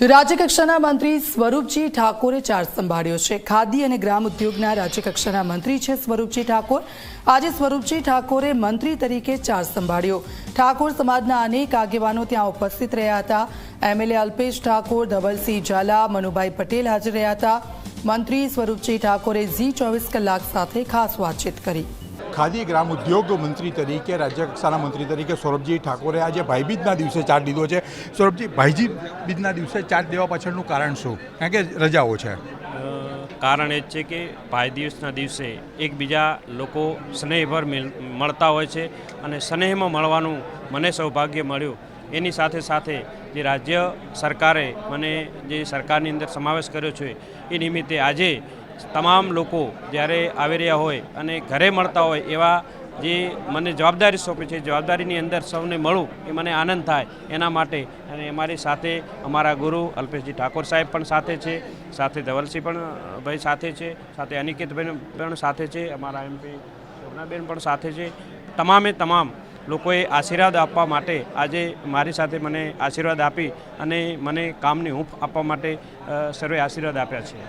રાજ્યકક્ષાના મંત્રી સ્વરૂપજી ઠાકોરે ચાર્જ સંભાળ્યો છે. ખાદી અને ગ્રામ ઉદ્યોગના રાજ્યકક્ષાના મંત્રી છે સ્વરૂપજી ઠાકોર. આજે સ્વરૂપજી ઠાકોરે મંત્રી તરીકે ચાર્જ સંભાળ્યો. ઠાકોર સમાજના અનેક આગેવાનો ત્યાં ઉપસ્થિત રહ્યા હતા. એમએલએ અલ્પેશ ઠાકોર, ધવલસિંહ ઝાલા, મનુભાઈ પટેલ હાજર રહ્યા હતા. મંત્રી સ્વરૂપજી ઠાકોરે ઝી ચોવીસ કલાક સાથે ખાસ વાતચીત કરી. ખાદી ગ્રામ ઉદ્યોગ મંત્રી તરીકે, રાજ્ય કક્ષાના મંત્રી તરીકે સૌરભજી ઠાકોરે આજે ભાઈબીજના દિવસે ચાર્જ લીધો છે. સૌરભજી ભાઈજી બીજના દિવસે ચાર્જ દેવા પાછળનું કારણ શું? કારણ કે રજાઓ છે. કારણ એ જ છે કે ભાઈ દિવસના દિવસે એકબીજા લોકો સ્નેહભર મળતા હોય છે અને સ્નેહમાં મળવાનું મને સૌભાગ્ય મળ્યું. એની સાથે સાથે જે રાજ્ય સરકારે મને જે સરકારની અંદર સમાવેશ કર્યો છે, એ નિમિત્તે આજે તમામ લોકો જ્યારે આવી રહ્યા હોય અને ઘરે મળતા હોય એવા જે મને જવાબદારી સોંપી છે, જવાબદારીની અંદર સૌને મળું, એ મને આનંદ થાય એના માટે. અને અમારી સાથે અમારા ગુરુ અલ્પેશજી ઠાકોર સાહેબ પણ સાથે છે, સાથે ધવલસિંહ પણ ભાઈ સાથે છે, સાથે અનિકેતભાઈ પણ સાથે છે, અમારા એમપી શોભનાબેન પણ સાથે છે. તમામે તમામ લોકોએ આશીર્વાદ આપવા માટે આજે મારી સાથે મને આશીર્વાદ આપી અને મને કામની હૂંફ આપવા માટે સર્વે આશીર્વાદ આપ્યા છે.